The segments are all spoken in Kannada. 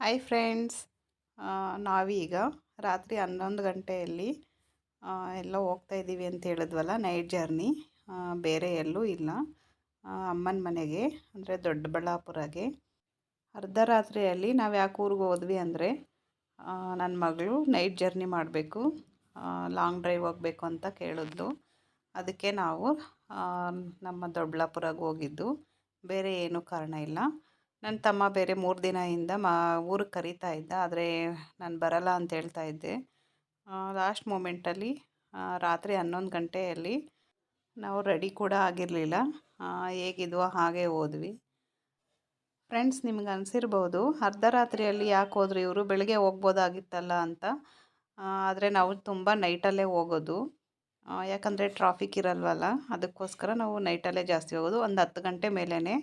ಹಾಯ್ ಫ್ರೆಂಡ್ಸ್ ನಾವೀಗ ರಾತ್ರಿ ಹನ್ನೊಂದು ಗಂಟೆಯಲ್ಲಿ ಎಲ್ಲ ಹೋಗ್ತಾ ಇದ್ದೀವಿ ಅಂತ ಹೇಳಿದ್ವಲ್ಲ ನೈಟ್ ಜರ್ನಿ ಬೇರೆ ಎಲ್ಲೂ ಇಲ್ಲ. ಅಮ್ಮನ ಮನೆಗೆ, ಅಂದರೆ ದೊಡ್ಡಬಳ್ಳಾಪುರಗೆ. ಅರ್ಧ ರಾತ್ರಿಯಲ್ಲಿ ನಾವು ಯಾಕೆ ಊರಿಗೆ ಹೋದ್ವಿ ಅಂದರೆ ನನ್ನ ಮಗಳು ನೈಟ್ ಜರ್ನಿ ಮಾಡಬೇಕು ಲಾಂಗ್ ಡ್ರೈವ್ ಹೋಗಬೇಕು ಅಂತ ಕೇಳಿದ್ದು. ಅದಕ್ಕೆ ನಾವು ನಮ್ಮ ದೊಡ್ಡಬಳ್ಳಾಪುರಗೆ ಹೋಗಿದ್ದು. ಬೇರೆ ಏನೂ ಕಾರಣ ಇಲ್ಲ. ನನ್ನ ತಮ್ಮ ಬೇರೆ ಮೂರು ದಿನದಿಂದ ಮಾ ಊರಿಗೆ ಕರೀತಾ ಇದ್ದ, ಆದರೆ ನಾನು ಬರಲ್ಲ ಅಂತ ಹೇಳ್ತಾ ಇದ್ದೆ. ಲಾಸ್ಟ್ ಮೂಮೆಂಟಲ್ಲಿ ರಾತ್ರಿ ಹನ್ನೊಂದು ಗಂಟೆಯಲ್ಲಿ ನಾವು ರೆಡಿ ಕೂಡ ಆಗಿರಲಿಲ್ಲ. ಹೇಗಿದ್ವೋ ಹಾಗೆ ಹೋದ್ವಿ. ಫ್ರೆಂಡ್ಸ್ ನಿಮ್ಗೆ ಅನಿಸಿರ್ಬೋದು, ಅರ್ಧ ರಾತ್ರಿಯಲ್ಲಿ ಯಾಕೆ ಹೋದ್ರು ಇವರು? ಬೆಳಗ್ಗೆ ಹೋಗ್ಬೋದಾಗಿತ್ತಲ್ಲ ಅಂತ. ಆದರೆ ನಾವು ತುಂಬ ನೈಟಲ್ಲೇ ಹೋಗೋದು. ಯಾಕಂದರೆ ಟ್ರಾಫಿಕ್ ಇರಲ್ವಲ್ಲ, ಅದಕ್ಕೋಸ್ಕರ ನಾವು ನೈಟಲ್ಲೇ ಜಾಸ್ತಿ ಹೋಗೋದು. ಒಂದು ಹತ್ತು ಗಂಟೆ ಮೇಲೇ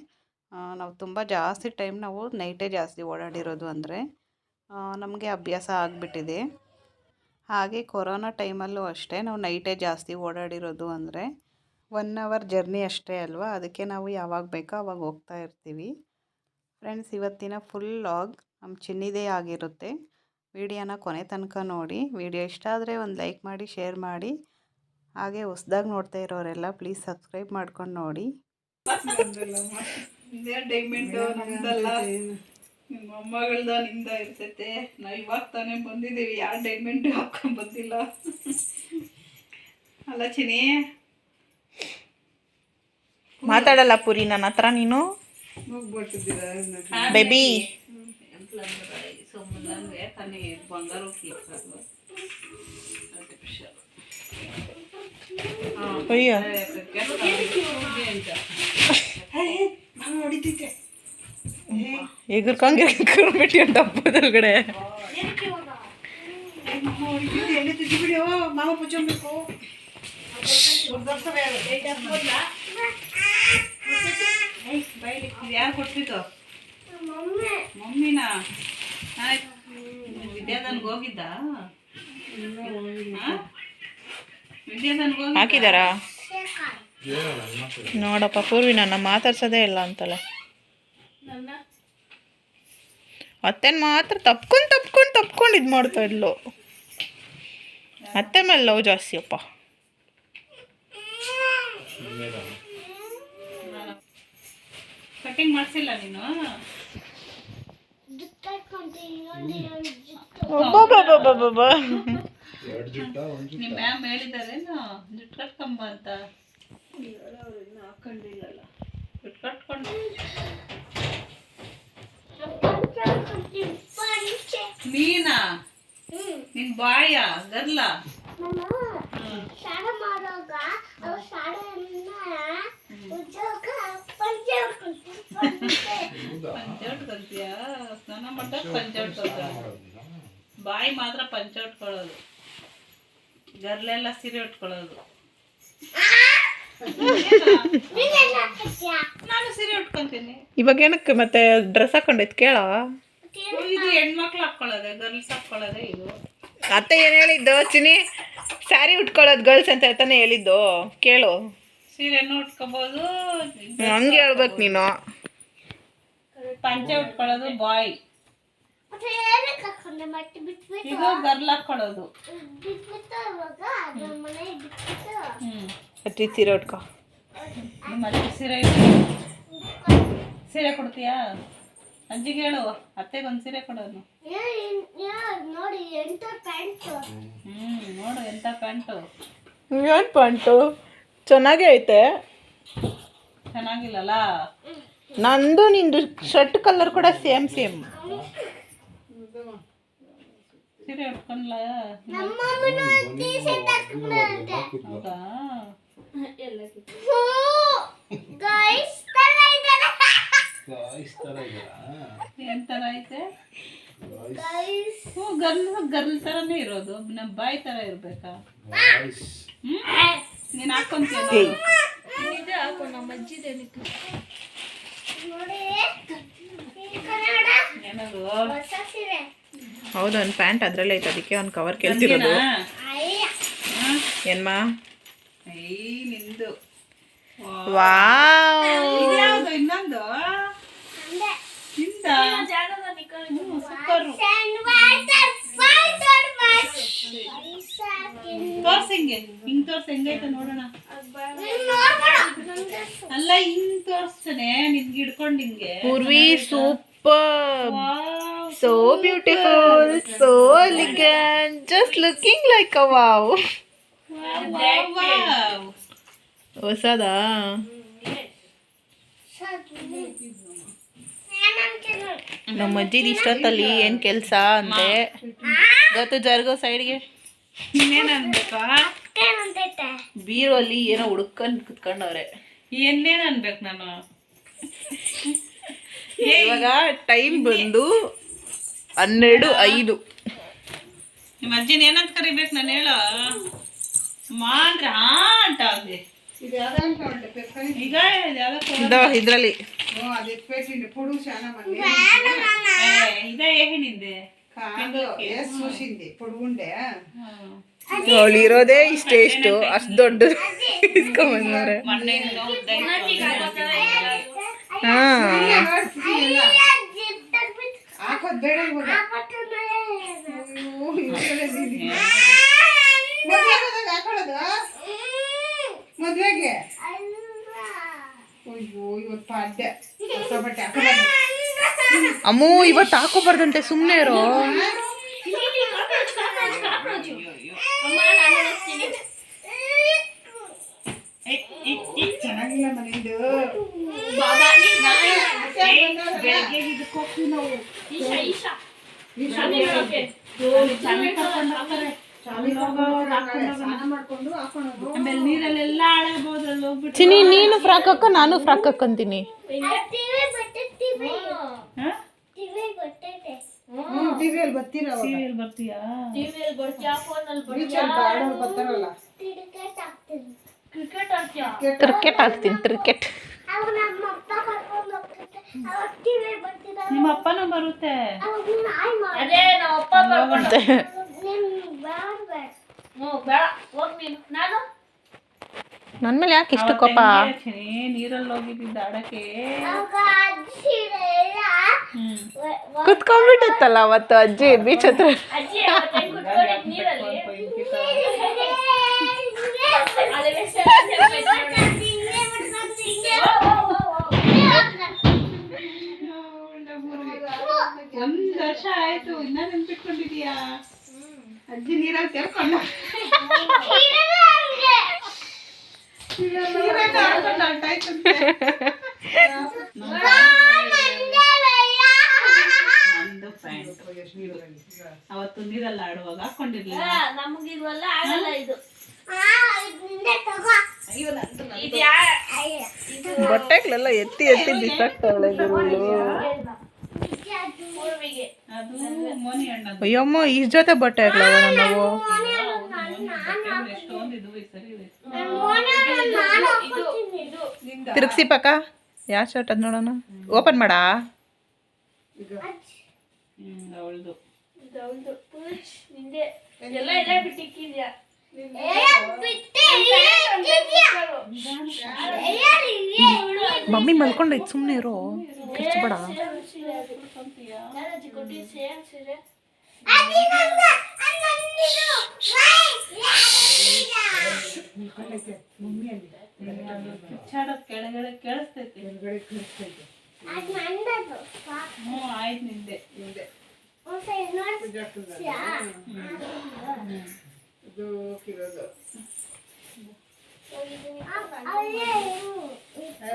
ನಾವು ತುಂಬ ಜಾಸ್ತಿ ಟೈಮ್ ನಾವು ನೈಟೇ ಜಾಸ್ತಿ ಓಡಾಡಿರೋದು ಅಂದರೆ ನಮಗೆ ಅಭ್ಯಾಸ ಆಗಿಬಿಟ್ಟಿದೆ. ಹಾಗೆ ಕೊರೋನಾ ಟೈಮಲ್ಲೂ ಅಷ್ಟೇ ನಾವು ನೈಟೇ ಜಾಸ್ತಿ ಓಡಾಡಿರೋದು ಅಂದರೆ ಒನ್ ಅವರ್ ಜರ್ನಿ ಅಷ್ಟೇ ಅಲ್ವಾ? ಅದಕ್ಕೆ ನಾವು ಯಾವಾಗ ಬೇಕೋ ಅವಾಗ ಹೋಗ್ತಾ ಇರ್ತೀವಿ. ಫ್ರೆಂಡ್ಸ್ ಇವತ್ತಿನ ಫುಲ್ ಲಾಗ್ ನಮ್ಮ ಚಿನ್ನಿದೇ ಆಗಿರುತ್ತೆ. ವಿಡಿಯೋನ ಕೊನೆ ತನಕ ನೋಡಿ. ವಿಡಿಯೋ ಇಷ್ಟ ಆದರೆ ಒಂದು ಲೈಕ್ ಮಾಡಿ ಶೇರ್ ಮಾಡಿ. ಹಾಗೆ ಹೊಸ್ದಾಗಿ ನೋಡ್ತಾ ಇರೋರೆಲ್ಲ ಪ್ಲೀಸ್ ಸಬ್ಸ್ಕ್ರೈಬ್ ಮಾಡ್ಕೊಂಡು ನೋಡಿ. ನಿಮ್ಮ ಮೊಮ್ಮಗಳ್ದ ನಿಂದ ಇರ್ತೈತೆ. ನಾವು ಇವಾಗ ತಾನೇ ಬಂದಿದ್ದೀವಿ. ಯಾರು ಡೈಮೆಂಟ್ ಹಾಕೊಂಡ್ ಬಂದಿಲ್ಲ. ಅಲ್ಲ ಚಿನಿ ಮಾತಾಡಲ್ಲ ಪುರಿ ನನ್ನ ಹತ್ರ ನೀನು? ಬೇಬಿ ಸೋಮಂದ್ರೆ ತಾನೇ ಬಂಗಾರ ಅಯ್ಯೋ ಎಗುರ್ಕಂಗೆ ಎಗುರ್ಬಿಟ್ಟು ಅಂತ ಹಬ್ಬದೊಳಗಡೆ ಮಾವ ಪುಚ್ಚಬೇಕು ಯಾರು ಕೊಟ್ಬಿತ್ತು ಮಮ್ಮಿನಾ ವಿದ್ಯಾಧನ್ಗೆ ಹೋಗಿದ್ದ ವಿದ್ಯಾಧನ್ಗೆ ಹೋಗಿ ಹಾಕಿದಾರಾ? ನೋಡಪ್ಪ ಪೂರ್ವಿ ನನ್ನ ಮಾತಾಡ್ಸೋದೇ ಇಲ್ಲ ಅಂತಲ್ಲ. ಅತ್ತೆನ್ ಮಾತ್ರ ತಪ್ಕೊಂಡು ತಪ್ಕೊಂಡು ತಪ್ಕೊಂಡು ಇದು ಮಾಡ್ತಾ ಇದ್ಲು. ಅತ್ತೆ ಮೇಲೆ ಲವ್ ಜಾಸ್ತಿ ಅಪ್ಪ. ಕಟಿಂಗ್ ಮಾಡಿಸಿಲ್ಲ ನೀನು? ನಿಮ್ಮ ಮ್ಯಾಮ್ ಹೇಳಿದಾರೇನು? ಜುಟ್ ಕಟ್ಕೊಂಬ ಅಂತ. ಹಾಕೊಂಡಿಲ್ಲಲ್ಲ ಜುಟ್ಟು ಕಟ್ಕೊಂಡು ನೀನಾ ನಿನ್ ಬಾಯ ಗರ್ಲ ಶಾಲೆ ಮಾಡುವಾಗ ಅವ್ರು ಶಾಲೆಯನ್ನ ಉದ್ಯೋಗ ಪಂಚೆ ಸ್ನಾನ ಮಾಡ್ದಾಗ ಪಂಚೌಟ್ ಬಾಯಿ ಮಾತ್ರ ಪಂಚ ಉಟ್ಕೊಳ್ಳೋದು ಗರ್ಲೆಲ್ಲ ಸೀರೆ ಉಟ್ಕೊಳ್ಳೋದು. ನಾನು ಸೀರೆ ಉಟ್ಕೊಂತೀನಿ. ಇವಾಗ ಏನಕ್ಕೆ ಮತ್ತೆ ಡ್ರೆಸ್ ಹಾಕೊಂಡೈತ್ ಕೇಳ? ಇದು ಹೆಣ್ಮಕ್ಳು ಹಾಕೊಳ್ಳೋದೆ ಗರ್ಲ್ಸ್ ಹಾಕೊಳ್ಳೋದೆ ಇದು. ಅತ್ತೆ ಏನು ಹೇಳಿದ್ದು? ಚಿನಿ ಸ್ಯಾರಿ ಉಟ್ಕೊಳ್ಳೋದು ಗರ್ಲ್ಸ್ ಅಂತ ಹೇಳ್ತಾನೆ ಹೇಳಿದ್ದು. ಕೇಳು. ಸೀರೆ ಉಟ್ಕೋಬಹುದು ಹಂಗೆ ಹೇಳ್ಬೇಕು ನೀನು. ಪಂಚೆ ಉಟ್ಕೊಳ್ಳೋದು ಬಾಯ್ ಮತ್ತೆ ಏನಕ್ಕೆ ಹಾಕೊಂಡೆ ಮತ್ತೆ ಬಿಟ್ಬಿಟ್ಟು ಇದು ಗರ್ಲ್ ಅಟ್ಟಿ ಸೀರೆ ಉಟ್ಕೊ. ನಿಮ್ಮ ಅಜ್ಜಿ ಸೀರೆ ಇದೆ. ಸೀರೆ ಕೊಡ್ತೀಯಾ? ಅಜ್ಜಿಗೆ ಹೇಳು ಅತ್ತೆಗೊಂದು ಸೀರೆ ಕೊಡೋನು ನೋಡಿ ಎಂತ ಪ್ಯಾಂಟ್? ಹ್ಮ್ ನೋಡು ಎಂತ ಪ್ಯಾಂಟು. ಏನು ಪ್ಯಾಂಟು? ಚೆನ್ನಾಗೇ ಐತೆ. ಚೆನ್ನಾಗಿಲ್ಲಲ್ಲ? ನಂದು ನಿಂದು ಶರ್ಟ್ ಕಲರ್ ಕೂಡ ಸೇಮ್ ಸೇಮ್. ಸೀರೆ ಉಟ್ಕೊಂಡ್ಲ? ನಮ್ಮ ಹೌದಾ? ಗೈಸ್ ತರ ಐತೆ? ಹ್ಞೂ ಗರ್ಲ್ ಗರ್ಲ್ ಥರನೇ ಇರೋದು. ನಮ್ಮ ಬಾಯಿ ಥರ ಇರಬೇಕಾ? ಹ್ಮ್ ನೀನು ಹಾಕೊಂತೀಯ ನೋಡಿ ಈ ಕನ್ನಡ ಏನದು? ಹೊಸ ಸೀರೆ. ಹೌದು ಒಂದು ಪ್ಯಾಂಟ್ ಅದರಲ್ಲೇ ಐತೆ ಅದಕ್ಕೆ ಅವ್ನು ಕವರ್ ಕೇಳ್ತಿರೋದು ಏನ್ಮಾ? ನಿಂದು. ವಾವ್. ಹೆಂಗೈತೆ ನೋಡೋಣ. ಅಲ್ಲ ಹಿಂಗ್ ತೋರ್ಸ್ತಾನೆ ನಿನ್ಗೆ ಹಿಡ್ಕೊಂಡು ಹಿಂಗೆ Purvi super. So beautiful so like just looking like wow, wow. ಹೊಸದಾ? ನಮ್ಮ ಅಜ್ಜಿದ್ ಇಷ್ಟೊತ್ತಲ್ಲಿ ಏನ್ ಕೆಲ್ಸ ಅಂತೆ? ಗೊತ್ತು ಜರ್ಗೋ ಸೈಡ್ಗೆ? ಇನ್ನೇನ್ ಅಲ್ಲಿ ಏನೋ ಹುಡ್ಕೊಂಡ್ ಕುತ್ಕೊಂಡವ್ರೆ. ಏನೇನ್ ಅನ್ಬೇಕು ನಾನು? ಇವಾಗ ಟೈಮ್ ಬಂದು ಹನ್ನೆರಡು ಐದು ನಿಮ್ಮ ಅಜ್ಜಿನ ಏನಂತ ಕರಿಬೇಕು ನಾನು ಹೇಳ ಮಾಡ್ರೆ ಆ ಅಂತ ಅಂದೆ ಇದು ಯಾವ್ದು ಅಂತ ಹೊರಟೆ ಪೆಪ್ಪರಿ ಈಗ ಇದು ಯಾವ್ದೋ ತಗೋ- ಇದು ಇದ್ರಲ್ಲಿ ಹ್ಞೂ ಅದು ಎತ್ಬೇಕಿಂಡು ಪುಡು ಶಾನ ಮಂದಿ ಏ, ಇದೇ ಏನಿಂದೆ ಕಾದು ಎಸ್ ಸುಶಿಂದಿ ಪುಡುಗುಂಡೆ ಅವಳು ಇರೋದೇ ಇಷ್ಟೇ ಇಷ್ಟು ಅಷ್ಟು ದೊಡ್ಡದು ಇಸ್ಕೊಂಬಂದವ್ರೆ ಮೊನ್ನೆ ಇನ್ನೂ ಉದ್ದ ಇತ್ತು. ಹಾ ಹಾಕೋದ್ ಬೇಡ. ಹಾಕೊಳ್ಳೋದು? ಮದ್ವೆಗೆ? ಅಯ್ಯೋ ಇವತ್ತು ಪಾಡ್ಯ ಹೊಸ ಬಟ್ಟೆ ಅಮ್ಮು ಇವತ್ತು ಹಾಕೋಬಾರ್ದಂತೆ ಸುಮ್ಮನೆ ಇರೋ. ಏ, ಏ, ಏ, ಚೆನ್ನಾಗಿಲ್ಲ ಮನೆಯಿಂದ ಬೆಳಗ್ಗೆ ಇದಕ್ಕೆ ಹೋಗ್ತೀವಿ ನಾವು ಚಿನಿ ನೀನು ಫ್ರಾಕ್ ಹಾಕೋ ನಾನು ಫ್ರಾಕ್ ಹಾಕೊಂತೀನಿ. ಟಿವಿಯಲ್ಲಿ ಬರ್ತೀಯಾ ಬರ್ತಾರಲ್ಲ ಕ್ರಿಕೆಟ್ ಆಡ್ತೀಯ ಕ್ರಿಕೆಟ್ ಆಡ್ತೀನಿ ಕ್ರಿಕೆಟ್ ನಮ್ಮ ಅಪ್ಪನೂ ಬರುತ್ತೆ ಅದೇ ನಮ್ಮ ಅಪ್ಪ ಬರ್ಕೊಂಡೆ ನೀನು ಮೇಲೆ ಯಾಕೆ ಇಷ್ಟು ಕೋಪ ನೀರಲ್ಲಿ ಹೋಗಿದ್ದಿದ್ದ ಅಡಕೆ ಕುತ್ಕೊಂಡ್ಬಿಟ್ಟಿತ್ತಲ್ಲ ಅವತ್ತು ಅಜ್ಜಿ ಬೀಚ್ ಹತ್ರ ನೀರಲ್ಲಿ ಒಂದ್ ವರ್ಷ ಆಯ್ತು ಇನ್ನ ನೆನ್ಪಿಟ್ಕೊಂಡಿದೀಯಾ ಅಜ್ಜಿ ನೀರಲ್ಲಿ ಸೇರ್ಕೊಂಡು ನೀರಲ್ಲಿ ಆಡ್ಕೊಂಡು ಆಟಾಯ್ತಂತೆ. ಅವತ್ತು ನೀರಲ್ಲ ಆಡುವಾಗ ಹಾಕೊಂಡಿರ್ಲಿಲ್ಲ. ನಮಗಿರುವಲ್ಲ ಆಗಲ್ಲ ಇದು. ಇದು ಯಾ- ಇದು ಬಟ್ಟೆಗಳೆಲ್ಲ ಎತ್ತಿ ಎತ್ತಿ ಬಿಸಾಕ್ತಾವಳೆ ಅಯ್ಯಮ್ಮ ಈ ಜೊತೆ ಬಟ್ಟೆ ಆಗ್ಲವ ನಾವು ಎಷ್ಟೊಂದು ಇದು ಸರಿ ಇದೆ. ಇದು ಇದು ತಿರುಗ್ಸಿ ಪಕ್ಕ. ಯಾವ ಶರ್ಟ್ ಅದ್ ನೋಡೋಣ? ಓಪನ್ ಮಾಡಾ. ಅವಳ್ದು ಇದು ಹೌದು ಪುರುಷ್ ನಿಂದೆ ಎಲ್ಲ ಎಲ್ಲ ಬಿಟ್ಟಿಕ್ಕಿದ್ಯಾ ಮಮ್ಮಿ ಮಲ್ಕೊಂಡೈತ್ ಸುಮ್ಮನೆ ಇರೋ. ಖರ್ಚು ಕಿಚ್ಚಾಡೋದ್ ಕೆಳಗಡೆ ಕೇಳಿಸ್ತೈತಿ. ಹ್ಮ್ ಆಯ್ತು ನಿಂದೆ ನಿಂದೆ.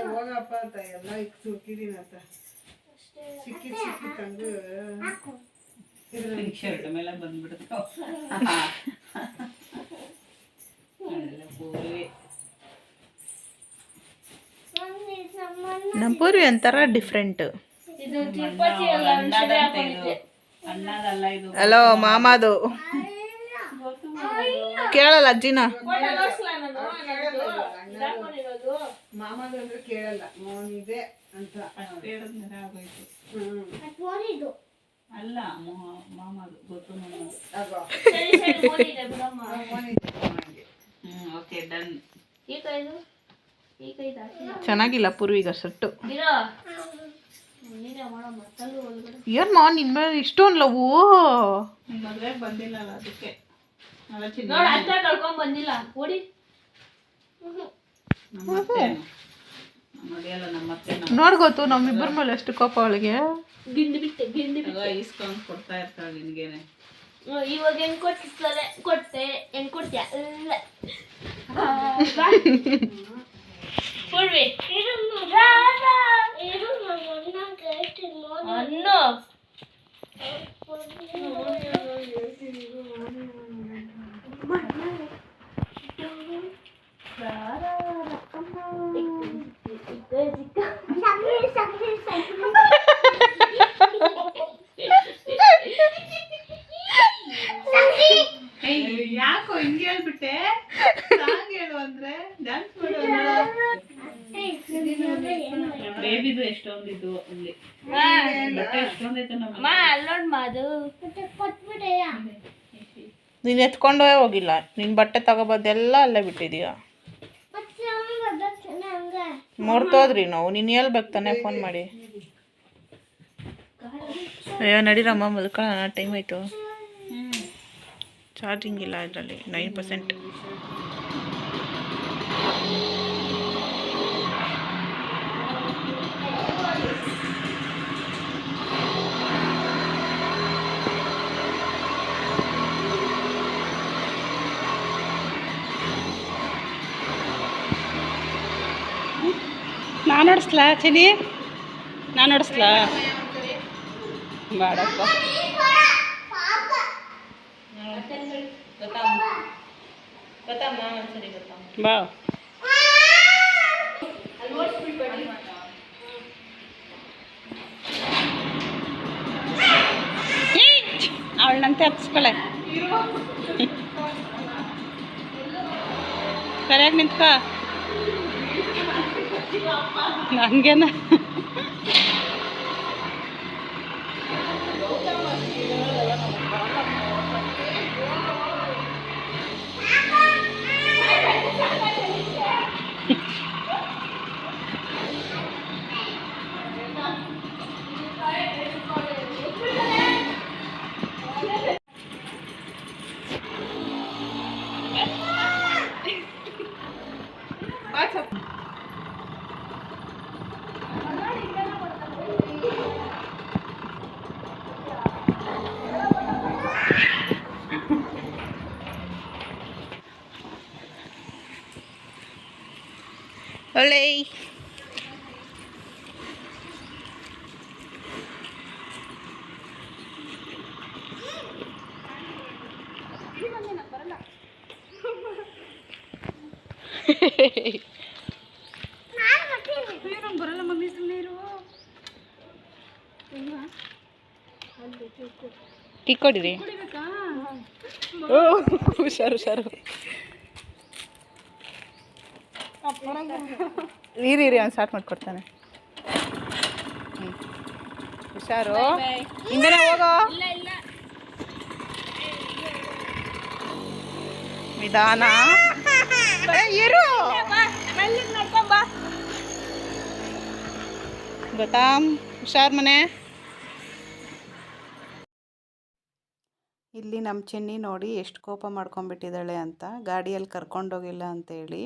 ಹೋಗಪ್ಪ ಅಂತ ಎಲ್ಲ ಈಗ ಸುರ್ಕಿದೀನಿ ಅಂತ ಸಿಕ್ಕಿ ತಂದು ಶರ್ಟ್ ಮೇಲೆ ಬಂದ್ಬಿಡ್ತು ಅದೆಲ್ಲ ಪೂರ್ವಿ ನಮ್ಮ ಪೂರ್ವಿ ಒಂಥರ ಡಿಫ್ರೆಂಟ್ ಇದು ತಿರುಪತಿ ಹಲೋ ಮಾಮಾದು. ಕೇಳಲ್ಲ ಅಜ್ಜಿನ? ಅಲ್ಲ ಮಾಮದು ಗೊತ್ತು ಓಕೆ ಡನ್. ಚೆನ್ನಾಗಿಲ್ಲ ಪೂರ್ವಿಗ ಶರ್ಟು ಏನ್ ಮಾ ನಿನ್ ಮೇಲೆ ಇಷ್ಟೊಂದು ಲವು ನಿಮ್ ಬಂದಿಲ್ಲ ಅದಕ್ಕೆ. ನೋಡ್ ಅಕ್ಕ ಕಳ್ಕೊಂಡ್ ಬಂದಿಲ್ಲ. ಓಡಿ. ಅತ್ತೆ ಅತ್ತೆ ನೋಡ್ಗೋತು ನಮ್ಮಿಬ್ಬರ ಮೇಲೆ ಎಷ್ಟು ಕೋಪ ಅವಳಿಗೆ. ಗಿಂಡಿ ಬಿಟ್ಟೆ ಗಿಂಡಿ ಎಲ್ಲ ಇಸ್ಕೊಂಡು ಕೊಡ್ತಾ ಇರ್ತಾಳೆ ನಿನಗೇನೆ. ಬಿಟ್ಟೆ ಇವಾಗ ಹೆಂಗ್ ಕೊಟ್ಟಿರ್ತಾರೆ ಕೊಟ್ಟೆ ಹೆಂಗ್ ಕೊಡ್ತೀಯ? ಇಲ್ಲ ಕೊಡ್ವಿ ಅನ್ನು ಯಾಕೋ ಹಿಂಗೆ ಹೇಳ್ಬಿಟ್ಟೆ ಸಾಂಗ್ ಹೇಳು ಅಂದ್ರೆ ಡ್ಯಾನ್ಸ್ ಬೇಬಿದು ಎಷ್ಟೊಂದಿದ್ದು ಅಲ್ಲಿ ಬಟ್ಟೆ ಎಷ್ಟೊಂದೈತೆ ನಮ್ಮ ಅಮ್ಮ ಅಲ್ಲೋಡ್ ಮಾದು ನೀನು ಎತ್ಕೊಂಡೇ ಹೋಗಿಲ್ಲ. ನಿನ್ನ ಬಟ್ಟೆ ತಗೋಬೋದೆಲ್ಲ ಅಲ್ಲೇ ಬಿಟ್ಟಿದೀಯ. ಮರ್ತೋದ್ರಿ ನಾವು. ನೀನು ಹೇಳ್ಬೇಕು ತಾನೇ ಫೋನ್ ಮಾಡಿ. ಅಯ್ಯೋ ನಡೀರಮ್ಮ ಮಲ್ಕೊಳ್ಳೋಣ ಟೈಮ್ ಆಯಿತು. ಚಾರ್ಜಿಂಗ್ ಇಲ್ಲ ಇದರಲ್ಲಿ ನೈನ್ ಪರ್ಸೆಂಟ್ ನಾನು ಹೊಡಿಸ್ಲಾ ಚಿನಿ? ನಾನು ಹೊಡಿಸ್ಲಾ ಬೇಡಪ್ಪ. ಬಾ. ಅವಳನ್ನಂತೆ ಹತ್ಸ್ಕೊಳೆ. ಸರಿಯಾಗಿ ನಿಂತ್ಕ. 안 개나? ಒಳ್ಳೆ. ಬರಲ್ಲ ಮಮ್ಮಿ ಸುಮ್ಮನೆ ಇರು. ಟೀ ಕೊಡಿರಿ. ಓ ಹುಷಾರು ಹುಷಾರು. ಇರಿ ಇರಿ ಅವ್ನು ಸ್ಟಾರ್ಟ್ ಮಾಡ್ಕೊಡ್ತಾನೆ. ಹುಷಾರು? ಹಿಂದೆ ಹೋಗೋ. ನಿಧಾನ. ಏ, ಇರು. ಗೊತ್ತಾ? ಹುಷಾರ್ ಮನೆ? ಇಲ್ಲಿ ನಮ್ಮ ಚೆನ್ನಿ ನೋಡಿ ಎಷ್ಟು ಕೋಪ ಮಾಡ್ಕೊಂಬಿಟ್ಟಿದ್ದಾಳೆ ಅಂತ ಗಾಡಿಯಲ್ಲಿ ಕರ್ಕೊಂಡೋಗಿಲ್ಲ ಅಂತೇಳಿ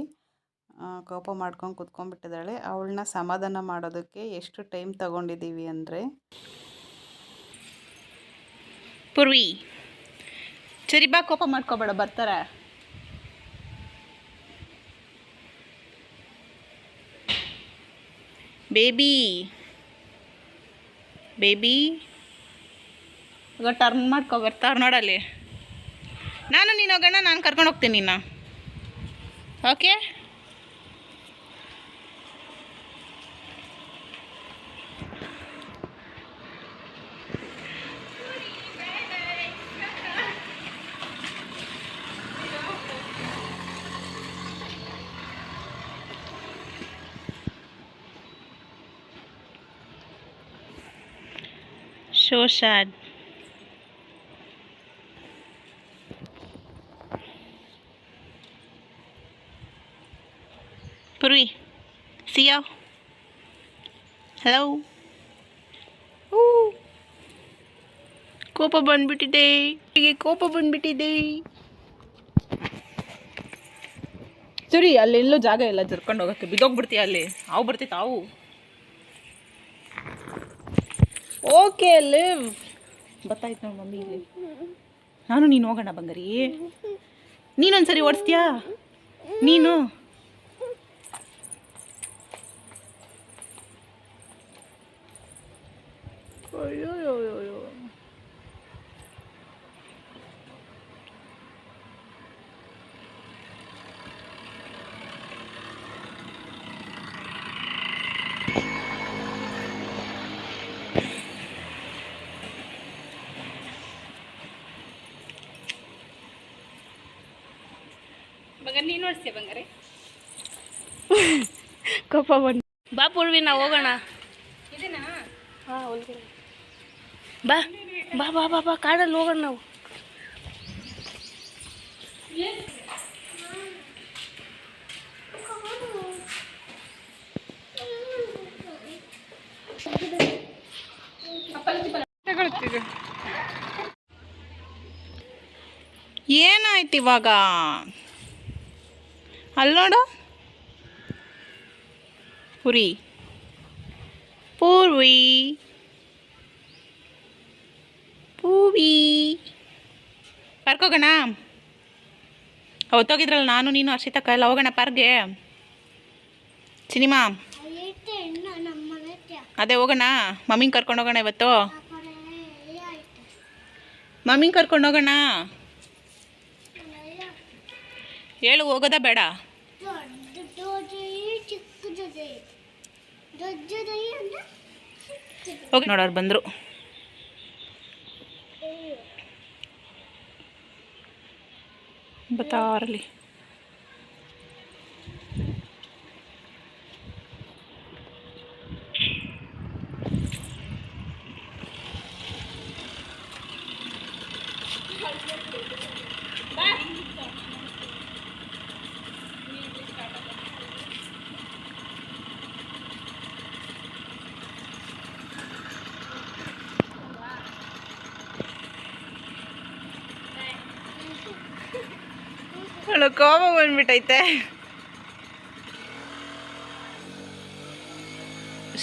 ಕೋಪ ಮಾಡ್ಕೊಂಡು ಕುತ್ಕೊಂಡ್ಬಿಟ್ಟಿದ್ದಾಳೆ. ಅವಳನ್ನ ಸಮಾಧಾನ ಮಾಡೋದಕ್ಕೆ ಎಷ್ಟು ಟೈಮ್ ತಗೊಂಡಿದ್ದೀವಿ ಅಂದರೆ? ಪೂರ್ವಿ, ಸರಿ ಬಾ, ಕೋಪ ಮಾಡ್ಕೋಬೇಡ, ಬರ್ತಾರೆ. ಬೇಬಿ ಬೇಬಿ, ಈಗ ಟರ್ನ್ ಮಾಡ್ಕೊ ಬರ್ತಾರ ನೋಡಲ್ಲಿ. ನಾನು ನೀನು ಹೋಗೋಣ, ನಾನು ಕರ್ಕೊಂಡು ಹೋಗ್ತೀನಿ ನಿನ್ನ. Okay So sad. Purvi, see ya. Hello. Ooh. ಕೋಪ ಬಂದ್ಬಿಟ್ಟಿದೆ ಹೀಗೆ ಕೋಪ ಬಂದ್ಬಿಟ್ಟಿದೆ ಸರಿ ಅಲ್ಲೆಲ್ಲೋ ಜಾಗ ಇಲ್ಲ ಜರ್ಕೊಂಡು ಹೋಗೋಕ್ಕೆ ಬಿದ್ದೋಗ್ಬಿಡ್ತೀಯ ಅಲ್ಲಿ ಹಾವು ಬರ್ತಿತ್ತು ಹಾವು ಓಕೆ ಲಿವ್. ಗೊತ್ತಾಯ್ತು ನೋಡಿ ಮಮ್ಮಿ ಇಲ್ಲಿ. ನಾನು ನೀನು ಹೋಗೋಣ ಬಂಗಾರಿ. ನೀನೊಂದ್ಸರಿ ಓಡಿಸ್ತೀಯಾ? ನೀನು? ಅಯ್ಯೋಯ್ಯೋಯ್ಯೋ ಬಂಗಾರ ನೀನು ಓಡಿಸ್ತೀಯ ಬಂಗಾರೆ. ಕಪ್ಪ ಬಂದು ಬಾ ಪೂರ್ವಿ ನಾವು ಹೋಗೋಣ. ಬಾ ಬಾ ಬಾ ಬಾ ಬಾ ಕಾಡಲ್ಲಿ ಹೋಗೋಣ ನಾವು. ಏನಾಯ್ತು ಇವಾಗ? ಅಲ್ಲಿ ನೋಡು. ಪುರಿ. ಪೂರ್ವಿ. ಪೂವಿ. ಪಾರ್ಕ್ ಹೋಗೋಣ ಅವತ್ತೋಗಿದ್ರಲ್ಲ ನಾನು ನೀನು ಹರ್ಷಿತಕ್ಕ ಕೈಲ ಹೋಗೋಣ ಪರ್ಗೆ ಸಿನಿಮಾ. ಅದೇ ಹೋಗೋಣ. ಮಮ್ಮಿಂಗ್ ಕರ್ಕೊಂಡು ಹೋಗೋಣ ಇವತ್ತು. ಮಮ್ಮಿಂಗ್ ಕರ್ಕೊಂಡು ಹೋಗೋಣ. ಹೇಳು ಹೋಗೋದ ಬೇಡ. ಹೋಗಿ ನೋಡೋರು ಬಂದರು. ಬತ್ತಾರಲಿ ಕೋಪ ಬಂದ್ಬಿಟ್ಟೈತೆ.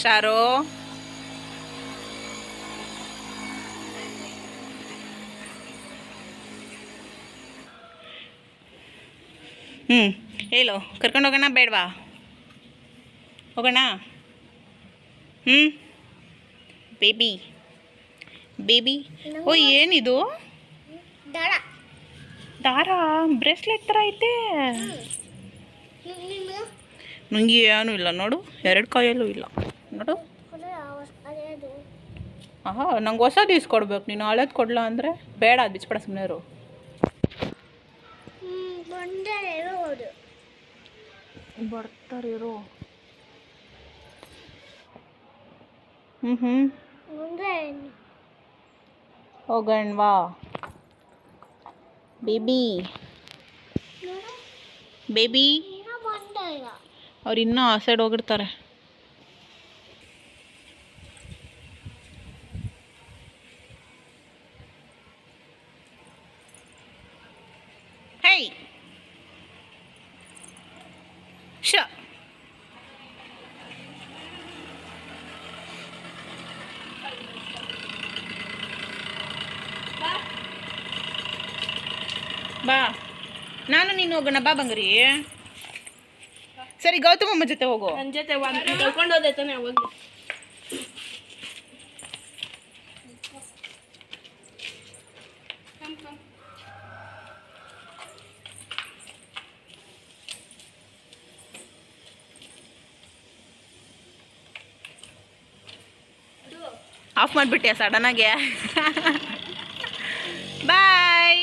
ಶಾರೋ? ಹ್ಞೂ ಹೇಳು, ಕರ್ಕೊಂಡು ಹೋಗೋಣ ಬೇಡವಾ? ಹೋಗೋಣ? ಹ್ಞೂ ಬೇಬಿ ಬೇಬಿ. ಓ, ಏನಿದು? ದಡ ದಾರ ಬ್ರೇಸ್ಲೆಟ್ ಥರ ಐತೆ. ನುಂಗಿ ನನಗೆ ಏನೂ ಇಲ್ಲ ನೋಡು ಎರಡು ಕಾಯಲ್ಲೂ ಇಲ್ಲ. ನೋಡು. ಆಹಾ ನಂಗೆ ಹೊಸದು ಇಸ್ಕೊಡ್ಬೇಕು ನೀನು ಹಳೇದು ಕೊಡ್ಲಾ ಅಂದರೆ ಬೇಡ ಅದು ಬಿಚ್ಬೇಡ ಸುಮ್ಮನೆ ಇರು. ಹ್ಞೂ ಬಂದರೆ ಇರೋದು ಬರ್ತಾರಿರು ಹ್ಞೂ ಹ್ಞೂ ಹೋಗಣ್ವಾ ಬೇಬಿ ಬೇಬಿ ಅವ್ರು ಇನ್ನೂ ಆ ಸೈಡ್ ಹೋಗಿರ್ತಾರೆ ಹೇ ಶ ಬಾ ನಾನು ನೀನು ಹೋಗೋಣ ಬಾ ಸರಿ ಸರಿ ಗೌತಮಮ್ಮ ಜೊತೆ ಹೋಗು. ನನ್ನ ಜೊತೆ ಕರ್ಕೊಂಡು ಹೋದೆ ತಾನೆ ಆಫ್ ಮಾಡಿಬಿಟ್ಟೆ ಸಡನ್ನಾಗೆ ಬಾಯ್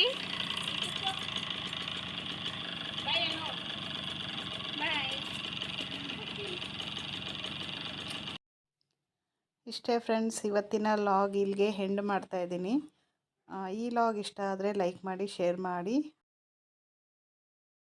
ಇಷ್ಟೇ ಫ್ರೆಂಡ್ಸ್. ಇವತ್ತಿನ ಲಾಗ್ ಇಲ್ಲಿಗೆ ಹೆಂಡ್ ಮಾಡ್ತಾಯಿದ್ದೀನಿ ಈ ಲಾಗ್ ಇಷ್ಟ ಆದರೆ ಲೈಕ್ ಮಾಡಿ, ಶೇರ್ ಮಾಡಿ.